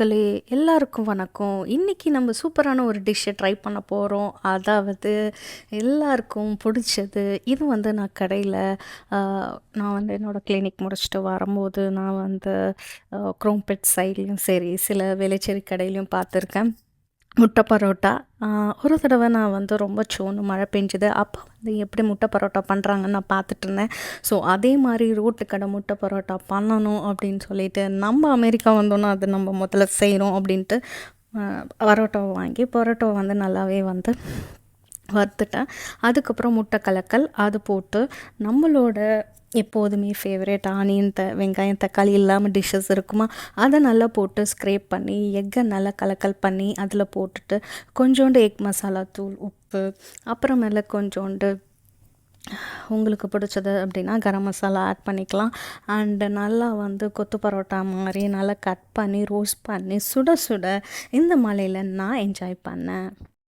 மக்களே எல்லாருக்கும் வணக்கம். இன்றைக்கி நம்ம சூப்பரான ஒரு டிஷ்ஷை ட்ரை பண்ண போகிறோம் அதாவது எல்லாருக்கும் பிடிச்சது இது வந்து நான் கடையில் நான் வந்து என்னோடய கிளினிக் முடிச்சுட்டு வரும்போது நான் வந்து குரோம்பெட் சைட்லேயும் சரி சில வேலைச்சேரி கடையிலையும் பார்த்துருக்கேன். முட்டை பரோட்டா. ஒரு தடவை நான் வந்து ரொம்ப சோன்னு மழை பெஞ்சுது. அப்போ வந்து எப்படி முட்டை பரோட்டா பண்ணுறாங்கன்னு நான் பார்த்துட்டு இருந்தேன். ஸோ அதே மாதிரி ரோட்டு கடை முட்டை பரோட்டா பண்ணணும் அப்படின்னு சொல்லிட்டு நம்ம அமெரிக்கா வந்தோன்னா அது நம்ம முதல்ல செய்கிறோம் அப்படின்ட்டு பரோட்டாவை வாங்கி பரோட்டாவை வந்து நல்லாவே வந்து வறுத்துட்டேன். அதுக்கப்புறம் முட்டை கலக்கல் அது போட்டு நம்மளோட எப்போதுமே ஃபேவரட் ஆனியன் த வெங்காயம் தக்காளி இல்லாமல் டிஷ்ஷஸ் இருக்குமா? அதை நல்லா போட்டு ஸ்க்ரேப் பண்ணி எக்கை நல்லா கலக்கல் பண்ணி அதில் போட்டுட்டு கொஞ்சோண்டு எக் மசாலா தூள் உப்பு அப்புறமேல கொஞ்சோண்டு உங்களுக்கு பிடிச்சது அப்படின்னா கரம் மசாலா ஆட் பண்ணிக்கலாம். அண்டு நல்லா வந்து கொத்து பரோட்டா மாதிரி நல்லா கட் பண்ணி ரோஸ்ட் பண்ணி சுட சுட இந்த மலையில் நான் என்ஜாய் பண்ணேன்.